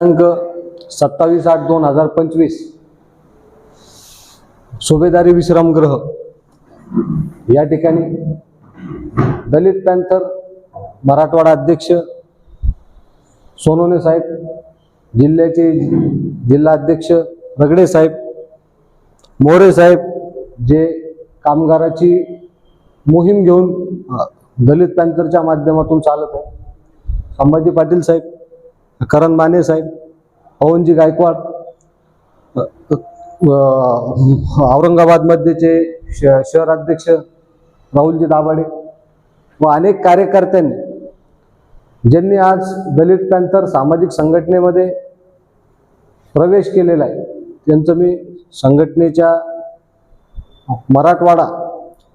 दिनांक सत्तावीस आठ दोन हजार पंचवीस. सुभेदारी विश्रामगृह या ठिकाणी दलित पॅन्थर मराठवाडा अध्यक्ष सोनोने साहेब जिल्ह्याचे जिल्हा अध्यक्ष रगडे साहेब मोरे साहेब जे कामगाराची मोहीम घेऊन दलित पॅन्थरच्या माध्यमातून चालत आहे संभाजी पाटील साहेब करण माने साहेब पवनजी गायकवाड औरंगाबादमध्येचे श शहराध्यक्ष राहुलजी दाभाडे व अनेक कार्यकर्त्यांनी ज्यांनी आज दलित पॅन्थर सामाजिक संघटनेमध्ये प्रवेश केलेला आहे त्यांचं मी संघटनेच्या मराठवाडा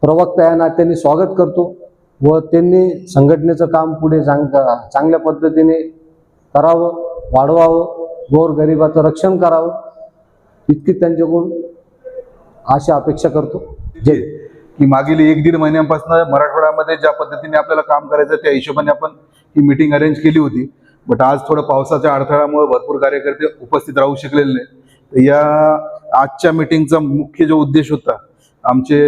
प्रवक्ता या नात्याने स्वागत करतो व त्यांनी संघटनेचं काम पुढे चांग चांगल्या पद्धतीने करावं वाढवावं गोरगरिबाचं रक्षण करावं इतकी त्यांच्याकडून अशा अपेक्षा करतो. जे की मागील एक दीड महिन्यांपासून मराठवाड्यामध्ये ज्या पद्धतीने आपल्याला काम करायचं त्या हिशोबाने आपण ही मिटिंग अरेंज केली होती. बट आज थोडं पावसाच्या अडथळ्यामुळे भरपूर कार्यकर्ते उपस्थित राहू शकलेले नाही तर या आजच्या मिटिंगचा मुख्य जो उद्देश होता आमचे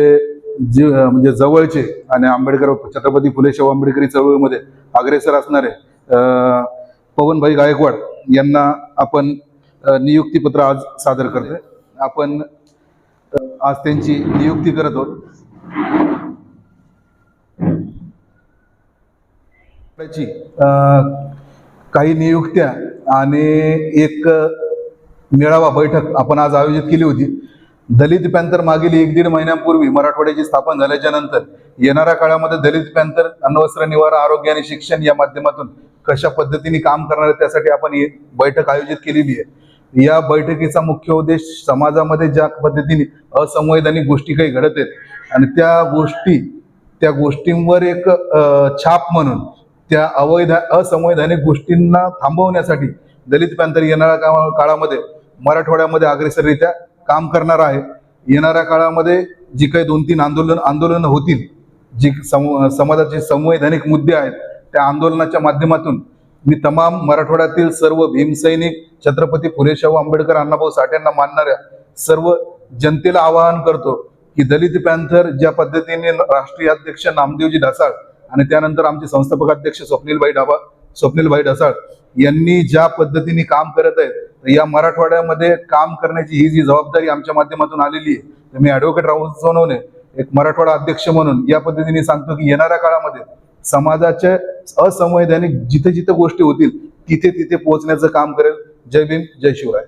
जे म्हणजे जवळचे आणि आंबेडकर छत्रपती फुले शाहू आंबेडकरी चळवळीमध्ये अग्रेसर असणारे पवनभाई गायकवाड यांना आपण नियुक्तीपत्र आज सादर करतोय. आपण आज त्यांची नियुक्ती करत आहोत. त्याची, काही नियुक्त्या आणि एक मेळावा बैठक आपण आज आयोजित केली होती. दलित पॅंथर मागील एक दीड महिन्यापूर्वी मराठवाड्याची स्थापन झाल्याच्यानंतर येणाऱ्या काळामध्ये दलित पॅंथर अन्नवस्त्र निवारा आरोग्य आणि शिक्षण या माध्यमातून कशा पद्धतीने काम करणार आहे त्यासाठी आपण ही बैठक आयोजित केलेली आहे. या बैठकीचा मुख्य उद्देश समाजामध्ये ज्या पद्धतीने असंवैधानिक गोष्टी काही घडत आहेत आणि त्या गोष्टी त्या गोष्टींवर एक छाप म्हणून त्या अवैध असंवैधानिक गोष्टींना थांबवण्यासाठी दलित पॅंथर येणाऱ्या काळामध्ये मराठवाड्यामध्ये अग्रेसररित्या काम करणार आहे. येणाऱ्या काळामध्ये जी काही दोन तीन आंदोलन आंदोलनं होतील जी सम समाजाचे संवैधानिक मुद्दे आहेत त्या आंदोलनाच्या माध्यमातून मी तमाम मराठवाड्यातील सर्व भीमसैनिक छत्रपती फुले शाहू आंबेडकर अण्णाभाऊ साठ्यांना मानणाऱ्या सर्व जनतेला आवाहन करतो की दलित पॅन्थर ज्या पद्धतीने राष्ट्रीय अध्यक्ष नामदेवजी ढसाळ आणि त्यानंतर आमचे संस्थापक अध्यक्ष स्वप्नीलभाई डाबा स्वप्नीलभाई ढसाळ यांनी ज्या पद्धतीने काम करत आहेत या मराठवाड्यामध्ये काम करण्याची ही जी जबाबदारी आमच्या माध्यमातून आलेली आहे तर मी ॲडव्होकेट राहुल सोनवणे एक मराठवाडा अध्यक्ष म्हणून या पद्धतीने सांगतो की येणाऱ्या काळामध्ये समाजाच्या असंवैधानिक जिथे जिथे गोष्टी होतील तिथे तिथे पोहोचण्याचं काम करेल. जय भीम जय शिवराय.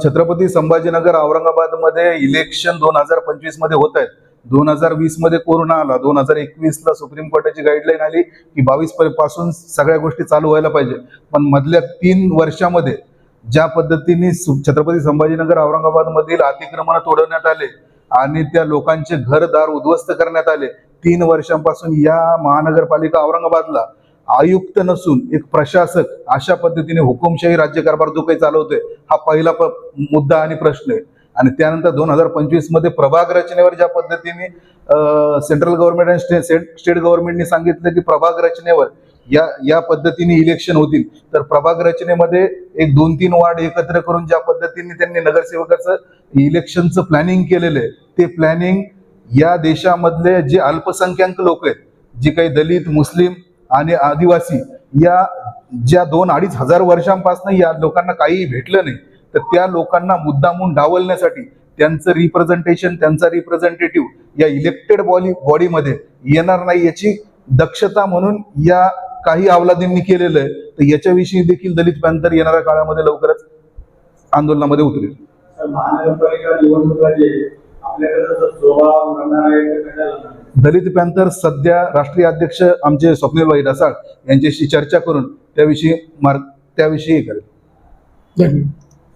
छत्रपती संभाजीनगर औरंगाबादमध्ये इलेक्शन दोन हजार पंचवीसमध्ये होत आहेत. दोन हजार वीसमध्ये कोरोना आला. दोन हजार एकवीस ला सुप्रीम कोर्टाची गाईडलाईन आली की बावीसपासून सगळ्या गोष्टी चालू व्हायला पाहिजे. पण मधल्या तीन वर्षामध्ये ज्या पद्धतीने छत्रपती संभाजीनगर औरंगाबाद मधील अतिक्रमण तोडवण्यात आले आणि त्या लोकांचे घरदार उद्ध्वस्त करण्यात आले तीन वर्षांपासून या महानगरपालिका औरंगाबादला आयुक्त नसून एक प्रशासक अशा पद्धतीने हुकुमशाही राज्यकारभार जो काही चालवतोय हा पहिला मुद्दा आणि प्रश्न आहे. आणि त्यानंतर दोन हजार पंचवीसमध्ये प्रभाग रचनेवर ज्या पद्धतीने सेंट्रल गव्हर्नमेंट आणि स्टे- स्टेट स्टेट गव्हर्नमेंटने सांगितलं की प्रभाग रचनेवर या या पद्धतीने इलेक्शन होतील. तर प्रभाग रचनेमध्ये एक दोन तीन वार्ड एकत्र करून ज्या पद्धतीने त्यांनी नगरसेवकाचं इलेक्शनचं प्लॅनिंग केलेलं आहे ते प्लॅनिंग या देशामधले जे अल्पसंख्याक लोक आहेत जे काही दलित मुस्लिम आणि आदिवासी या ज्या दोन अडीच हजार वर्षांपासून या लोकांना काहीही भेटलं नाही तर त्या लोकांना मुद्दामून डावलण्यासाठी त्यांचं रिप्रेझेंटेशन त्यांचा रिप्रेझेंटेटिव्ह या इलेक्टेड बॉडी बॉडीमध्ये येणार नाही याची दक्षता म्हणून या काही अवलादींनी केलेलं आहे. तर याच्याविषयी देखील दलित पॅंथर येणाऱ्या काळामध्ये लवकरच आंदोलनामध्ये उतरेल? दलित पॅंथर सध्या राष्ट्रीय अध्यक्ष आमचे स्वप्नीलभाई ढसाळ यांच्याशी चर्चा करून त्याविषयी मार्ग त्याविषयी करेल.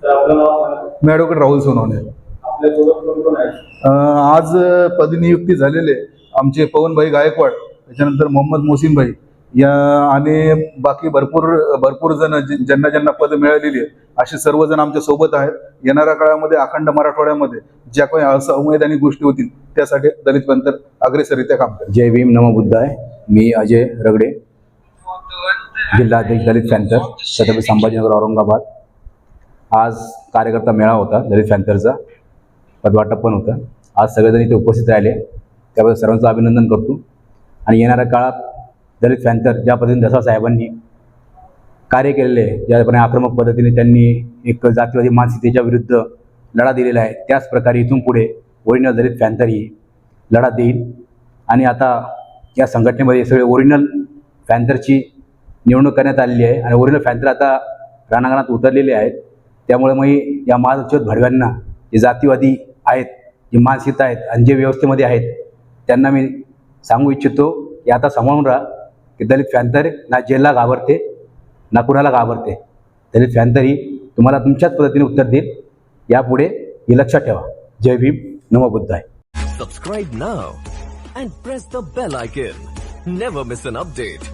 मी ॲडव्होकेट राहुल सोनवणे. आज पदनियुक्ती झालेले आमचे पवनभाई गायकवाड त्याच्यानंतर मोहम्मद मोहसिनभाई या आणि बाकी भरपूर भरपूर जण ज्यांना ज्यांना पद मिळालेली आहे असे सर्वजण आमच्यासोबत आहेत. येणाऱ्या काळामध्ये अखंड मराठवाड्यामध्ये ज्या काही असंवैधानिक गोष्टी होतील त्यासाठी दलित पंथर अग्रेसरित्या काम करेल. जय भीम नमो बुद्धाय. मी अजय रगडे जिल्हाध्यक्ष दलित पॅन्थर छत्रपती संभाजीनगर औरंगाबाद. आज कार्यकर्ता मेळावा होता दलित फॅन्थरचा. पदवाटप पण होतं. आज सगळेजण इथे उपस्थित राहिले. त्याबद्दल सर्वांचं अभिनंदन करतो. आणि येणाऱ्या काळात दलित फॅन्थर ज्या पद्धतीने दसा साहेबांनी कार्य केलेले आहे ज्याप्रमाणे आक्रमक पद्धतीने त्यांनी एक जातीवादी मानसिकतेच्या विरुद्ध लढा दिलेला आहे त्याच प्रकारे इथून पुढे ओरिजिनल दलित पॅन्थर ही लढा देईल. आणि आता या संघटनेमध्ये सगळे ओरिजिनल फॅन्थरची निवडणूक करण्यात आलेली आहे. आणि ओरिजिनल फॅन्थर आता रणांगणात उतरलेले आहेत. त्यामुळे मग या महादक्षित भडव्यांना जे जातीवादी आहेत जी मानसिकता आहेत आणि जे व्यवस्थेमध्ये आहेत त्यांना मी सांगू इच्छितो की आता सांभाळून राहा की दलित फॅन्थर ना जेलला घाबरते ना कुणाला घाबरते. दलित फॅन्थर ही तुम्हाला तुमच्याच पद्धतीने उत्तर देईल. यापुढे हे लक्षात ठेवा. जय भीम. नमो बुद्धाय. Subscribe now and press the bell icon never miss an update